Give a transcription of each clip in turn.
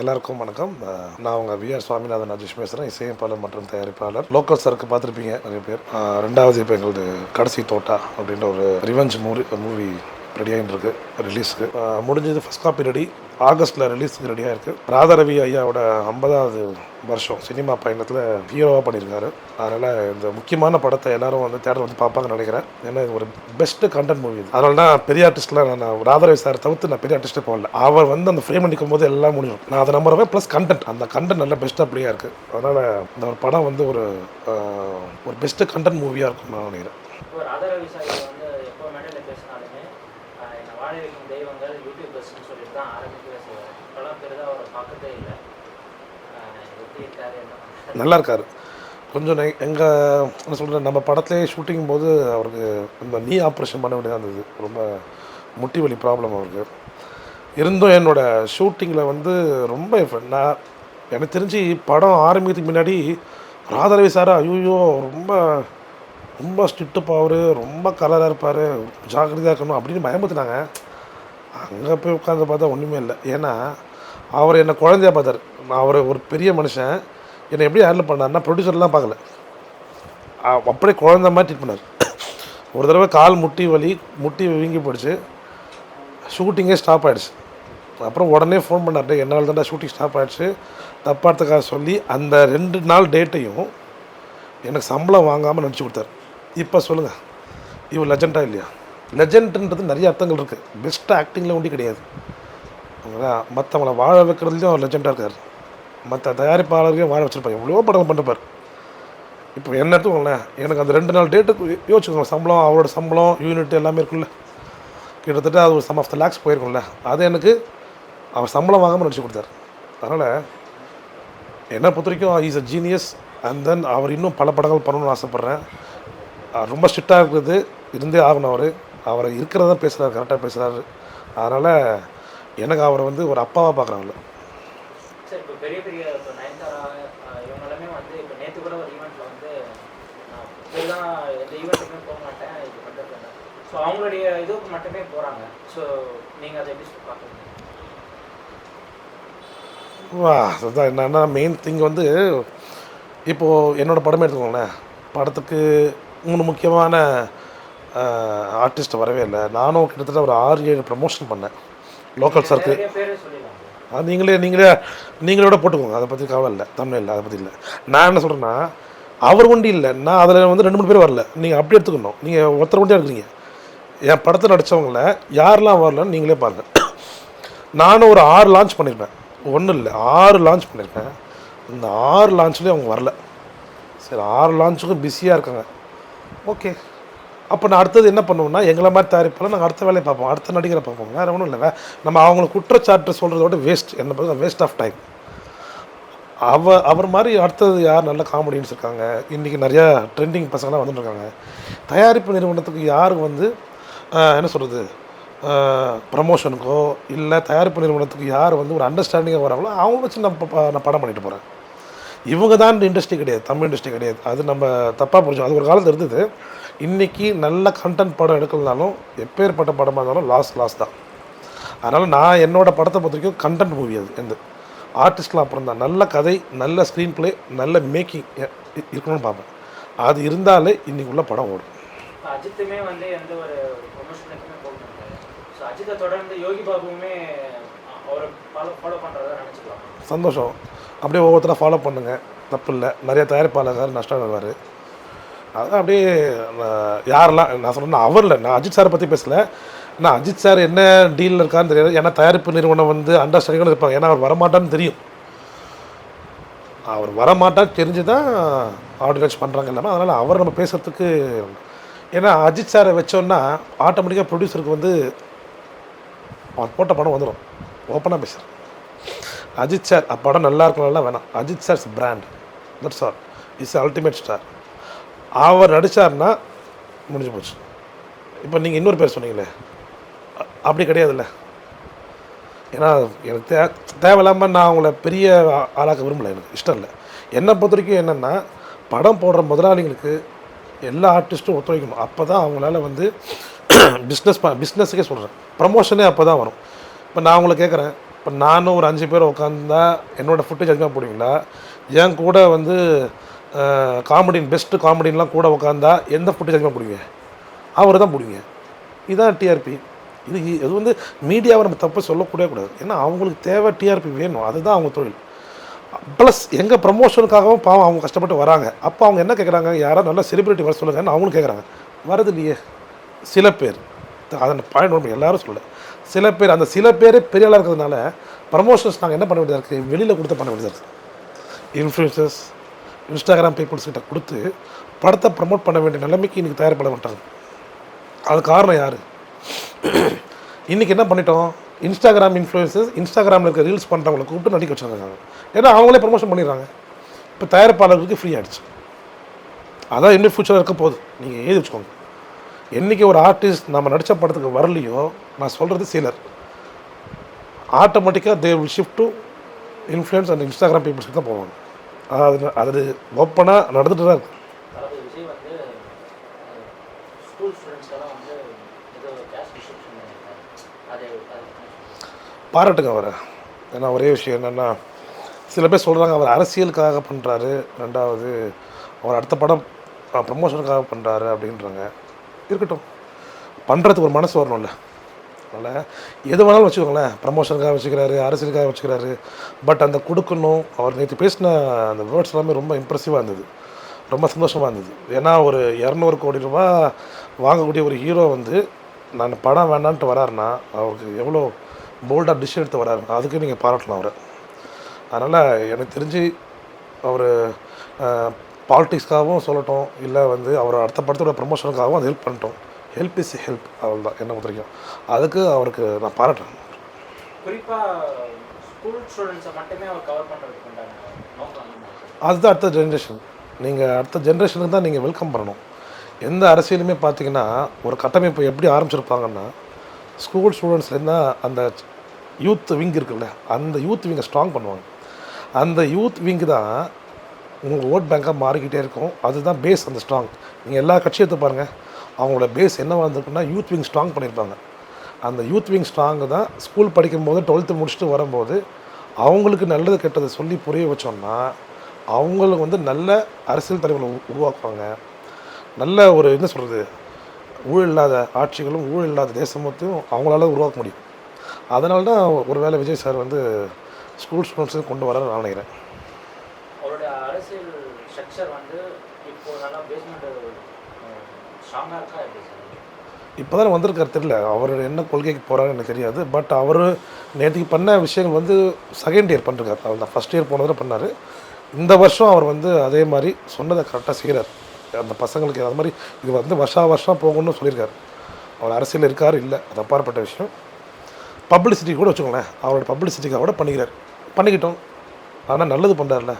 எல்லாருக்கும் வணக்கம். நான் உங்கள் விஆர் சுவாமிநாதன் ராஜேஷ் பேசுகிறேன் இசையமைப்பாளர் மற்றும் தயாரிப்பாளர். லோக்கல் சருக்கு பார்த்துருப்பீங்க நிறைய பேர். ரெண்டாவது இப்போ எங்களது கடைசி தோட்டா அப்படின்ற ஒரு ரிவெஞ்ச் மூவி மூவி ரெடியாகிட்டு இருக்குது ரிலீஸுக்கு முடிஞ்சது ஃபஸ்ட் காப்பி ரெடி ஆகஸ்ட்டில் ரிலீஸுக்கு ரெடியாக இருக்குது ராதாரவி ஐயாவோட ஐம்பதாவது வருஷம் சினிமா பயணத்தில் ஹீரோவாக பண்ணியிருக்காரு. அதனால் இந்த முக்கியமான படத்தை எல்லாரும் வந்து தேட்டர் வந்து பார்ப்பாங்கன்னு நினைக்கிறேன். ஏன்னா இது ஒரு பெஸ்ட்டு கண்டென்ட் மூவி இது. அதனால தான் பெரிய ஆர்டிஸ்ட்லாம் நான் ராதாரவி சார் தவிர்த்து நான் பெரிய ஆர்டிஸ்ட்டே போகல. அவர் வந்து அந்த ஃப்ரேம் நிற்கும் போது எல்லாம் முடியும். நான் அதை நம்புறேன் ப்ளஸ் கண்டென்ட் அந்த கண்டென்ட் நல்லா பெஸ்ட்டாக அப்படியே இருக்குது அதனால் இந்த ஒரு படம் வந்து ஒரு ஒரு பெஸ்ட்டு கண்டென்ட் மூவியாக இருக்கும் நான் நினைக்கிறேன் இப்போ ராதாரவி சார் வந்து எப்போ மேடையில் பேசினாலுமே ஆஹ் என்னை வாழ வைக்கும் தெய்வங்கள் யூடியூபர்ஸ்னு சொல்லிட்டு தான் ஆரம்பிக்கவே செய்வார் இப்போலாம் பெரிதாக அவரை பார்க்கவே இல்லை ஆஹ் எப்படி இருக்காரு என்ன பண்ணுறாரு நல்லா இருக்கார் கொஞ்சம் எங்கள் என்ன சொல்கிறேன் நம்ம படத்துலேயே ஷூட்டிங் போது அவருக்கு இந்த நீ ஆப்ரேஷன் பண்ண வேண்டியதாக இருந்தது. ரொம்ப முட்டி வலி ப்ராப்ளம் அவருக்கு. இருந்தும் என்னோடய ஷூட்டிங்கில் வந்து ரொம்ப effort. நான் எனக்கு தெரிஞ்சு படம் ஆரம்பிக்கிறதுக்கு முன்னாடி ராதாரவி சார் ஐயோ ரொம்ப ரொம்ப ஸ்ட்ரிக்ட்டுப்பா அவர் ரொம்ப கலராக இருப்பார் ஜாக்கிரதையாக இருக்கணும் அப்படின்னு பயமுத்துனாங்க அங்கே போய் உட்காந்து பார்த்தா ஒன்றுமே இல்லை. ஏன்னா அவர் என்னை குழந்தையா பார்த்தார். நான் அவர் ஒரு பெரிய மனுஷன். என்னை எப்படி ஹேண்டில் பண்ணார்னா ப்ரொடியூசர்லாம் பார்க்கல. அப்படியே குழந்த மாதிரி ட்ரீட் பண்ணார். ஒரு தடவை கால் முட்டி வலி முட்டி வீங்கி போயிடுச்சு. ஷூட்டிங்கே ஸ்டாப் ஆகிடுச்சு அப்புறம் உடனே ஃபோன் பண்ணார் என்னால் தான்டா ஷூட்டிங் ஸ்டாப் ஆகிடுச்சு தப்பாத்துக்காக சொல்லி அந்த ரெண்டு நாள் டேட்டையும் எனக்கு சம்பளம் வாங்காமல் நினச்சி கொடுத்தாரு. இப்போ சொல்லுங்கள் இவர் லெஜெண்டாக இல்லையா? லெஜெண்ட்ன்றது நிறைய அர்த்தங்கள் இருக்குது பெஸ்ட் ஆக்டிங்கில் ஒண்டி கிடையாது. மற்றவங்கள வாழ வைக்கிறதுலையும் அவர் லெஜெண்டாக இருக்கார். மற்ற தயாரிப்பாளர்களையும் வாழ வச்சிருப்பாங்க. எவ்வளோ படம் பண்ணிருப்பார். இப்போ என்ன எடுத்துக்கோங்களேன் எனக்கு அந்த ரெண்டு நாள் டேட்டுக்கு யோசிச்சுக்கோங்க. சம்பளம் அவரோட சம்பளம் யூனிட் எல்லாமே இருக்குல்ல கிட்டத்தட்ட அது ஒரு சம் ஆஃப் த லேக்ஸ் போயிருக்கும்ல. அது எனக்கு அவர் சம்பளம் வாங்காமல் நடிச்சு கொடுத்தாரு. அதனால் என்னை பொறுத்த வரைக்கும் is a genius and then அவர் இன்னும் பல படங்கள் பண்ணணும்னு ஆசைப்பட்றேன். ரொம்ப ஸ்ட்ரிக்டாக இருக்குது. இருந்தே ஆகணும் அவர். அவரை இருக்கிறதான் பேசுகிறார் கரெக்டாக பேசுகிறாரு அதனால் எனக்கு அவரை வந்து ஒரு அப்பாவாக பார்க்குறாங்களே பெரிய பெரிய இப்போ நயன்தாரா இவங்க எல்லாமே வந்து இப்போ நேற்று கூட ஒரு ஈவெண்ட்டில் வந்து நான் இப்படிலாம் எந்த ஈவெண்ட்டுக்குமே போக மாட்டேன் இது பண்ணுறது ஸோ அவங்களுடைய இதுக்கு மட்டுமே போகிறாங்க ஸோ நீங்கள் அதை எப்படி பார்க்குறீங்க? வா அதுதான் என்னன்னா மெயின் திங் வந்து இப்போது என்னோடய படமே எடுத்துக்கோங்களேன். படத்துக்கு மூணு முக்கியமான ஆர்டிஸ்ட் வரவே இல்லை. நானும் கிட்டத்தட்ட ஒரு ஆறு ஏழு ப்ரமோஷன் பண்ணேன். லோக்கல் சர்க்கு அது நீங்களே நீங்களே நீங்களோட போட்டுக்கோங்க. அதை பற்றி கவலை இல்லை. தமிழ் இல்லை. அதை பற்றி இல்லை. நான் என்ன சொல்கிறேன்னா அவர் ஒண்டி இல்லை. நான் அதில் வந்து ரெண்டு மூணு பேர் வரல. நீங்கள் அப்படி எடுத்துக்கணும். நீங்கள் ஒருத்தர் ஒண்டியாக இருக்கிறீங்க என் படத்தை நடித்தவங்கள யாரெல்லாம் வரலன்னு நீங்களே பாருங்கள் நானும் ஒரு ஆறு லான்ச் பண்ணியிருப்பேன் ஒன்றும் இல்லை. ஆறு லான்ச் பண்ணியிருப்பேன் இந்த ஆறு லான்ச்லேயும் அவங்க வரல. சரி ஆறு லான்ச்சுக்கும் பிஸியாக இருக்காங்க. ஓகே அப்போ நான் அடுத்தது என்ன பண்ணுவோம்னா எங்களை மாதிரி தயாரிப்பால் நாங்கள் அடுத்த வேலையை பார்ப்போம். அடுத்த நடிகரை பார்ப்போம். வேறு ஒன்றும் இல்லை. வே- நம்ம அவங்கள குற்றச்சாட்டு சொல்கிறதோட வேஸ்ட் என்ன பார்த்தா வேஸ்ட் ஆஃப் டைம் அவ அவர் மாதிரி அடுத்தது யார் நல்ல காமெடியன்ஸ் இருக்காங்க? இன்றைக்கி நிறையா ட்ரெண்டிங் பசங்களாம் வந்துட்டுருக்காங்க. தயாரிப்பு நிறுவனத்துக்கு யார் வந்து என்ன சொல்கிறது ப்ரமோஷனுக்கோ இல்லை தயாரிப்பு நிறுவனத்துக்கு யார் வந்து ஒரு அண்டர்ஸ்டாண்டிங்காக வராங்களோ அவங்க வச்சு நான் நான் படம் பண்ணிட்டு போகிறேன் இவங்க தான் இண்டஸ்ட்ரி கிடையாது. தமிழ் இண்டஸ்ட்ரி கிடையாது. அது நம்ம தப்பாக புரிஞ்சோம் அது ஒரு காலத்தில் இருந்தது. இன்றைக்கி நல்ல கண்டென்ட் படம் எடுக்கலனாலும் எப்பேற்பட்ட படமாக இருந்தாலும் லாஸ் லாஸ் தான். அதனால் நான் என்னோட படத்தை பொறுத்த வரைக்கும் கண்டென்ட் மூவி அது எந்த. ஆர்டிஸ்ட்லாம் அப்புறம் தான். நல்ல கதை நல்ல ஸ்க்ரீன் ப்ளே நல்ல மேக்கிங் இருக்கணும்னு பார்ப்பேன். அது இருந்தாலே இன்றைக்கி உள்ள படம் ஓடும். அஜித்துமே வந்து எந்த ஒரு ப்ரொமோஷனுக்குமே ஸோ அஜித்தை தொடர்ந்து யோகி பாபுவுமே அவரை ஃபாலோ ஃபாலோ பண்ணுறதா நினச்சிக்கலாம். சந்தோஷம். அப்படியே ஒவ்வொருத்தராக ஃபாலோ பண்ணுங்கள் தப்பு இல்லை நிறைய தயாரிப்பாளர் நஷ்டம் வருவார் அதான் அப்படியே நான் யாரெல்லாம் நான் சொன்னேன் அவர் இல்லை நான் அஜித் சாரை பற்றி பேசல. நான் அஜித் சார் என்ன டீலில் இருக்கான்னு தெரியாது. ஏன்னா தயாரிப்பு நிறுவனம் வந்து அண்டர்ஸ்டாண்டிங்கோட இருப்பாங்க. ஏன்னா அவர் வரமாட்டான்னு தெரியும். அவர் வரமாட்டான்னு தெரிஞ்சு தான் ஆர்டினேட் பண்ணுறாங்க இல்லாமல் அதனால் அவர் நம்ம பேசுகிறதுக்கு ஏன்னா அஜித் சாரை வச்சோன்னா ஆட்டோமேட்டிக்காக ப்ரொடியூசருக்கு வந்து அவர் போட்ட படம் வந்துடும் ஓப்பனாக பேசுகிறேன் அஜித் சார் படம் நல்லா இருக்கணும்லாம் வேணாம். Ajith sir's brand that's all is ultimate star அவர் நடித்தார்னா முடிஞ்சு போச்சு. இப்போ நீங்கள் இன்னொரு பேர் சொன்னீங்களே அப்படி கிடையாதுல்ல. ஏன்னா எனக்கு தே தேவையில்லாமல் நான் அவங்கள பெரிய ஆளாக்க விரும்பலை எனக்கு இஷ்டம் இல்லை. என்னை பொறுத்த வரைக்கும் என்னென்னா படம் போடுற முதலாளிங்களுக்கு எல்லா ஆர்டிஸ்ட்டும் ஒத்துழைக்கணும். அப்போ தான் அவங்களால வந்து பிஸ்னஸ் ப பிஸ்னஸுக்கே சொல்கிறேன் ப்ரமோஷனே அப்போ தான் வரும். இப்போ நான் அவங்கள கேட்குறேன் இப்போ நானும் ஒரு அஞ்சு பேர் உட்காந்தா என்னோடய ஃபுட்டேஜ் அதிகமாக போடுவீங்களா? என் கூட வந்து காமெடின் பெஸ்ட்டு காமெடின்லாம் கூட உட்காந்தா எந்த ஃபுட்டேஜ் அதிகமாக பிடிங்க? அவர் தான் பிடிங்க இதுதான் டிஆர்பி இது இது வந்து மீடியாவை நம்ம தப்பு சொல்லக்கூடவே கூடாது. ஏன்னா அவங்களுக்கு தேவை டிஆர்பி வேணும். அதுதான் அவங்க தொழில். ப்ளஸ் எங்கள் ப்ரமோஷனுக்காகவும் பாவம் அவங்க கஷ்டப்பட்டு வராங்க. அப்போ அவங்க என்ன கேட்குறாங்க யாராவது நல்ல செலிபிரிட்டி வர சொல்லுங்கன்னு அவங்களும் கேட்குறாங்க வரது இல்லையே? சில பேர். அதை பாயிண்ட் ஒன்று எல்லாரும் சொல்லலை. சில பேர் அந்த சில பேரே பெரிய ஆளாக இருக்கிறதுனால ப்ரமோஷன்ஸ் நாங்கள் என்ன பண்ண வேண்டியதாக இருக்குது வெளியில் கொடுத்து பண்ண வேண்டியதாக இருக்குது இன்ஃப்ளூயன்சர்ஸ் இன்ஸ்டாகிராம் பீப்புள்ஸ் கிட்ட கொடுத்து படத்தை ப்ரமோட் பண்ண வேண்டிய நிலைமைக்கு இன்றைக்கி தயார்பட மாட்டாங்க அது காரணம் யார்? இன்றைக்கி என்ன பண்ணிட்டோம்? இன்ஸ்டாகிராம் இன்ஃப்ளூயன்சஸ் இன்ஸ்டாகிராமில் இருக்க ரீல்ஸ் பண்ணுறவங்களை கூப்பிட்டு நடிக்க வச்சுருக்காங்க. ஏன்னா அவங்களே ப்ரமோஷன் பண்ணிடுறாங்க. இப்போ தயாரிப்பாளர்களுக்கு ஃப்ரீ ஆகிடுச்சு அதான் இன்னும் ஃபியூச்சர் இருக்க போகுது. நீங்கள் எழுதி வச்சுக்கோங்க. என்றைக்கு ஒரு ஆர்டிஸ்ட் நம்ம நடித்த படத்துக்கு வரலையோ நான் சொல்கிறது சிலர். ஆட்டோமேட்டிக்காக they will shift to influence and Instagram பீப்புள்ஸ்க்கு தான் போவாங்க. அது அது ஓப்பனாக நடந்துட்டு தான் அது பாராட்டுங்க அவரை. ஏன்னா ஒரே விஷயம் என்னென்னா சில பேர் சொல்கிறாங்க அவர் அரசியலுக்காக பண்ணுறாரு ரெண்டாவது அவர் அடுத்த படம் ப்ரமோஷனுக்காக பண்ணுறாரு அப்படின்றாங்க. இருக்கட்டும். பண்ணுறதுக்கு ஒரு மனசு வரணும்ல. அதனால் எது வேணாலும் வச்சுக்கோங்களேன். ப்ரமோஷனுக்காக வச்சுக்கிறாரு அரசியலுக்காக வச்சுக்கிறாரு. பட் அந்த கொடுக்கணும் அவர் நேற்று பேசின அந்த வேர்ட்ஸ் எல்லாமே ரொம்ப இம்ப்ரெசிவாக இருந்தது. ரொம்ப சந்தோஷமாக இருந்தது. ஏன்னா ஒரு இரநூறு கோடி ரூபா வாங்கக்கூடிய ஒரு ஹீரோ வந்து நான் படம் வேண்டான்ட்டு வராருன்னா அவருக்கு எவ்வளோ போல்டாக டிஷ் எடுத்து வராரு அதுக்கு நீங்கள் பாராட்டலாம் அவரை. அதனால் எனக்கு தெரிஞ்சு அவர் பாலிட்டிக்ஸ்க்காகவும் சொல்லட்டும் இல்லை வந்து அவர் அடுத்த படத்தோட ப்ரமோஷனுக்காகவும் அது ஹெல்ப் பண்ணிட்டோம். ஹெல்ப் இஸ் ஹெல்ப் அவ்வளோதான் என்ன பொறுத்த வரைக்கும் அதுக்கு அவருக்கு நான் பாராட்டுறேன்? அதுதான் அடுத்த ஜென்ரேஷன் நீங்கள் அடுத்த ஜென்ரேஷனுக்கு தான் நீங்கள் வெல்கம் பண்ணணும். எந்த அரசியலுமே பார்த்தீங்கன்னா ஒரு கட்டமைப்பு எப்படி ஆரம்பிச்சிருப்பாங்கன்னா ஸ்கூல் ஸ்டூடெண்ட்ஸ்லேருந்து அந்த யூத் விங் இருக்குல்ல அந்த யூத் விங்கை ஸ்ட்ராங் பண்ணுவாங்க. அந்த யூத் விங்கு தான் உங்கள் ஓட் பேங்காக மாறிக்கிட்டே இருக்கும். அதுதான் பேஸ் அந்த ஸ்ட்ராங் நீங்கள் எல்லா கட்சியும் எடுத்து பாருங்கள் அவங்களோட பேஸ் என்னவாக இருந்திருக்குன்னா யூத் விங் ஸ்ட்ராங் பண்ணியிருப்பாங்க. அந்த யூத் விங் ஸ்ட்ராங்கு தான் ஸ்கூல் படிக்கும்போது டுவெல்த்து முடிச்சுட்டு வரும்போது அவங்களுக்கு நல்லது கெட்டதை சொல்லி புரிய வச்சோம்னா அவங்களுக்கு வந்து நல்ல அரசியல் தலைவர்களை உருவாக்குவாங்க. நல்ல ஒரு என்ன சொல்கிறது ஊழல் இல்லாத ஆட்சிகளும் ஊழல் இல்லாத தேசமத்தையும் அவங்களால உருவாக்க முடியும். அதனால தான் ஒருவேளை விஜய் சார் வந்து ஸ்கூல் ஸ்டூடெண்ட்ஸையும் கொண்டு வர நான் நினைக்கிறேன் அவருடைய அரசியல் ஸ்ட்ரக்சர் வந்து இப்போ நல்லா பேஸ்மெண்ட் ஸ்ட்ராங்காக இருக்கா எப்படி சார் இப்போ தான் வந்திருக்காரு தெரியல. அவர் என்ன கொள்கைக்கு போகிறாருன்னு எனக்கு தெரியாது. பட் அவர் நேற்றுக்கு பண்ண விஷயங்கள் வந்து செகண்ட் இயர் பண்ணிருக்காரு. அவர் தான் ஃபஸ்ட் இயர் போனதில் பண்ணார். இந்த வருஷம் அவர் வந்து அதே மாதிரி சொன்னதை கரெக்டாக செய்கிறார் அந்த பசங்களுக்கு அது மாதிரி இது வந்து வருஷா வருஷம் போகணும்னு சொல்லியிருக்காரு. அவர் அரசியல் இருக்கார் இல்லை. அது அப்பாற்பட்ட விஷயம். பப்ளிசிட்டி கூட வச்சுக்கோங்களேன். அவரோட பப்ளிசிட்டிக்காக கூட பண்ணிக்கிறார். பண்ணிக்கிட்டோம். ஆனால் நல்லது பண்ணுறாருல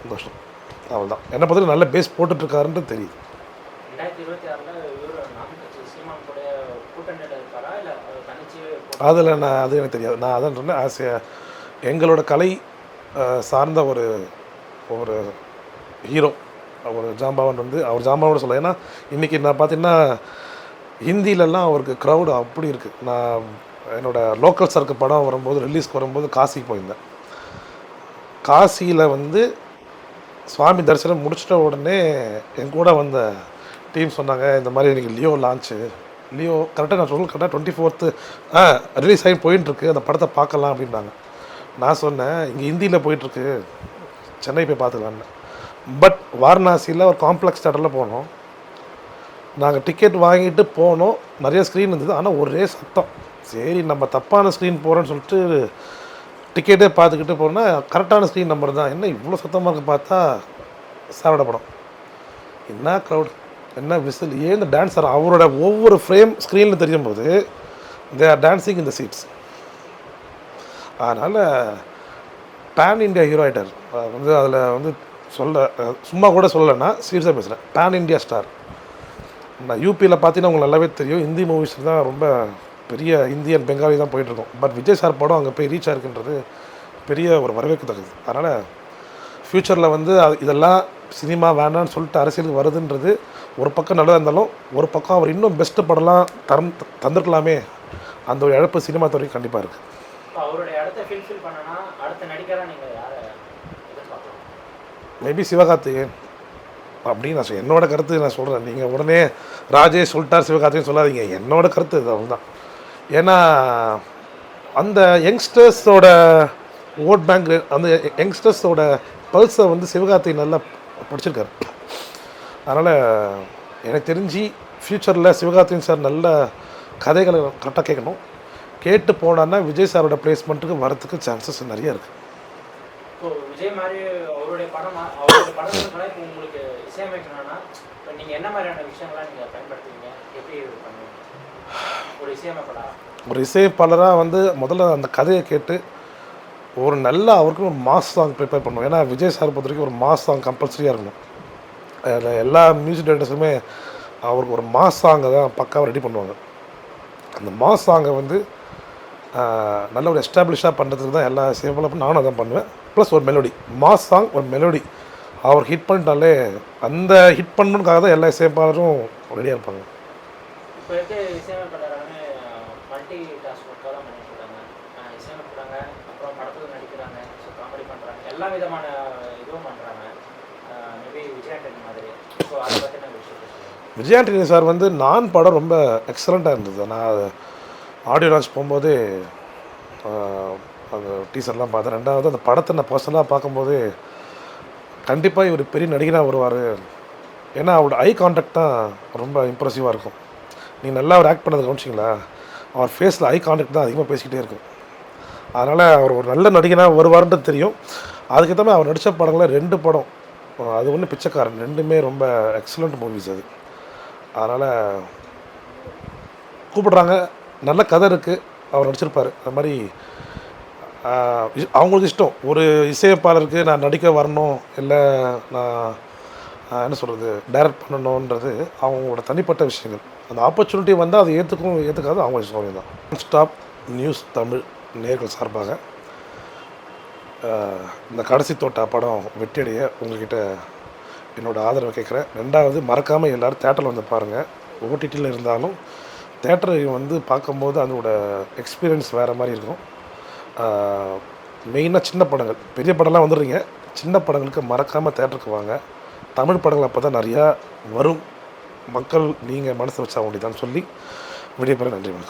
சந்தோஷம். அவ்வளோதான் என்னை பார்த்துட்டு நல்ல பேஸ் போட்டுட்ருக்காருன்றது தெரியுது. அதில் நான் அது எனக்கு தெரியாது. நான் அதான் சொன்னேன் ஆஸ் எங்களோட கலை சார்ந்த ஒரு ஒரு ஹீரோ அவர் ஜாம்பவன் வந்து அவர் ஜாம்பாவோட சொல்ல ஏன்னா இன்றைக்கி நான் பார்த்தீங்கன்னா ஹிந்திலெல்லாம் அவருக்கு க்ரௌடு அப்படி இருக்குது நான் என்னோடய லோக்கல் சர்க்கு படம் வரும்போது ரிலீஸ்க்கு வரும்போது காசிக்கு போயிருந்தேன். காசியில் வந்து சுவாமி தரிசனம் முடிச்சிட்ட உடனே என் கூட வந்த டீம் சொன்னாங்க இந்த மாதிரி எனக்கு லியோ லான்ச்சு லியோ கரெக்டாக நான் சொல்லணும் கரெக்டாக டுவெண்ட்டி ஃபோர்த்து ஆ ரிலீஸ் ஆகி போயின்ட்டுருக்கு அந்த படத்தை பார்க்கலாம் அப்படின்னாங்க. நான் சொன்னேன் இங்கே ஹிந்தியில் போயிட்டுருக்கு சென்னை போய் பார்த்துக்கலான்னு. பட் வாரணாசியில் ஒரு காம்ப்ளெக்ஸ் தேட்டரில் போனோம். நாங்கள் டிக்கெட் வாங்கிட்டு போனோம். நிறைய ஸ்க்ரீன் இருந்தது. ஆனால் ஒரே சத்தம். சரி நம்ம தப்பான ஸ்க்ரீன் போகிறோன்னு சொல்லிட்டு டிக்கெட்டே பார்த்துக்கிட்டு போனால் கரெக்டான ஸ்க்ரீன் நம்பர் தான். என்ன இவ்வளோ சத்தமாக இருக்குது பார்த்தா சாரோட படம். என்ன க்ரௌட் என்ன விசில்? ஏன் இந்த டான்ஸர் அவரோட ஒவ்வொரு ஃப்ரேம் ஸ்க்ரீனில் தெரியும் போது தே ஆர் டான்ஸிங் இந்த சீட்ஸ் அதனால் பேன் இந்தியா ஹீரோ ஆகிட்டார் வந்து அதில் வந்து சொல்ல சும்மா கூட சொல்லலைன்னா சீரியஸாக பேசுகிறேன் பேன் இந்தியா ஸ்டார் நான் யூபியில் பார்த்தீங்கன்னா உங்களுக்கு நல்லாவே தெரியும். ஹிந்தி மூவிஸ் தான் ரொம்ப பெரிய இந்தியன் பெங்காலி தான் போயிட்டுருக்கோம். பட் விஜய் சார் படம் அங்கே போய் ரீச் ஆயிருக்குன்றது பெரிய ஒரு வரவேற்கத்தக்கது. அதனால் ஃப்யூச்சரில் வந்து அது- இதெல்லாம் சினிமா வேணான்னு சொல்லிட்டு அரசியலுக்கு வருதுன்றது ஒரு பக்கம் நல்லதாக இருந்தாலும் ஒரு பக்கம் அவர் இன்னும் பெஸ்ட்டு படம்லாம் தரம் தந்திருக்கலாமே. அந்த ஒரு இழப்பு சினிமா துறைக்கு கண்டிப்பாக இருக்குது மேபி சிவகார்த்திகேயன். அப்படின்னு நான் என்னோட கருத்து நான் சொல்கிறேன் நீங்கள் உடனே ராஜேஷ் சொல்லிட்டார் சிவகார்த்திகேயன் சொல்லாதீங்க. என்னோட கருத்து இது அதுதான் ஏன்னா அந்த யங்ஸ்டர்ஸோட ஓட் பேங்க் அந்த யங்ஸ்டர்ஸோட பல்ஸை வந்து சிவகார்த்திகேயன் நல்லா படிச்சிருக்காரு. அதனால் எனக்கு தெரிஞ்சு ஃப்யூச்சரில் சிவகார்த்திகேயன் சார் நல்ல கதைகளை கரெக்டாக கேட்கணும். கேட்டு போனான்னா விஜய் சாரோட பிளேஸ்மெண்ட்டுக்கு வரத்துக்கு சான்சஸ் நிறைய இருக்குது ஒரு இசையமைப்பாளராக வந்து முதல்ல அந்த கதையை கேட்டு ஒரு நல்ல அவருக்கு ஒரு மாஸ் சாங் ப்ரிப்பேர் பண்ணுவோம். ஏன்னா விஜய் சார் பொறுத்த வரைக்கும் ஒரு மாஸ் சாங் கம்பல்சரியாக இருக்கணும். அதில் எல்லா மியூசிக் டேரக்டர்ஸுமே அவருக்கு ஒரு மாஸ் சாங்கை தான் பக்காவாக ரெடி பண்ணுவாங்க. அந்த மாஸ் சாங்கை வந்து நல்ல ஒரு எஸ்டாப்ளிஷாக பண்ணுறதுக்கு தான் எல்லா இசையமைப்பாளரும் நானும் அதான் பண்ணுவேன். ப்ளஸ் ஒரு மெலோடி மாஸ் சாங் ஒரு மெலோடி அவர் ஹிட் பண்ணிட்டாலே அந்த ஹிட் பண்ணணுக்காக தான் எல்லா இசையமைப்பாளரும் ரெடியாக இருப்பாங்க. எல்லா விதமான இசையமைப்பாளரான மல்டி டாஸ்க் ஒர்க்காக தான் பண்ணிட்டு இருக்காங்க அஹ் இசையமைக்கிறாங்க அப்புறம் படத்தில் நடிக்கிறாங்க ஸோ காமெடி பண்ணுறாங்க எல்லா விதமான இதுவும் பண்ணுறாங்க மேபி விஜய் ஆண்டனி விஜயாண்டனி சார் வந்து நான் படம் ரொம்ப எக்ஸலண்ட்டாக இருந்தது. நான் ஆடியோ லான்ச் போகும்போது அந்த டீசர்லாம் பார்த்தேன். ரெண்டாவது அந்த படத்தை நான் பர்சனலாக பார்க்கும்போது கண்டிப்பாக இவர் பெரிய நடிகராக வருவார். ஏன்னா அவரோட ஐ கான்டாக்ட் தான் ரொம்ப இம்ப்ரெசிவாக இருக்கும். நீங்கள் நல்லா அவர் ஆக்ட் பண்ணது கவனிச்சிங்களா? அவர் ஃபேஸில் ஐ கான்டாக்ட் தான் அதிகமாக பேசிக்கிட்டே இருக்கும். அதனால் அவர் ஒரு நல்ல நடிகனாக வருவார்ன்றது தெரியும். அதுக்கேற்ற மாதிரி அவர் நடித்த படங்களில் ரெண்டு படம் அது ஒன்று பிச்சைக்காரன். ரெண்டுமே ரொம்ப எக்ஸலண்ட் மூவிஸ் அது. அதனால் கூப்பிடுறாங்க. நல்ல கதை இருக்குது அவர் நடிச்சிருப்பார். அது மாதிரி அவங்களுக்கு இஷ்டம். ஒரு இசையமைப்பாளருக்கு நான் நடிக்க வரணும் இல்லை நான் என்ன சொல்கிறது டைரக்ட் பண்ணணுன்றது அவங்களோட தனிப்பட்ட விஷயங்கள். அந்த ஆப்பர்ச்சுனிட்டி வந்தால் அதை ஏற்றுக்கும் ஏற்றுக்காது அவங்க இஷ்டம் தான். ஸ்டாப் நியூஸ் தமிழ் நேர்கள் சார்பாக இந்த கடைசி தோட்டா படம் வெற்றியடைய உங்கள்கிட்ட என்னோடய ஆதரவை கேட்குறேன். ரெண்டாவது மறக்காமல் எல்லோரும் தேட்டரில் வந்து பாருங்கள் ஓடிடியில் இருந்தாலும் தேட்டரை வந்து பார்க்கும்போது அதோட எக்ஸ்பீரியன்ஸ் வேறு மாதிரி இருக்கும். மெயினாக சின்ன படங்கள். பெரிய படம்லாம் வந்துடுறீங்க. சின்ன படங்களுக்கு மறக்காமல் தேட்டருக்கு வாங்க. தமிழ் படங்கள் அப்போ தான் நிறையா வரும். மக்கள் நீங்கள் மனசு வச்சா வேண்டியதான்னு சொல்லி விடைபெற நன்றி வணக்கம்.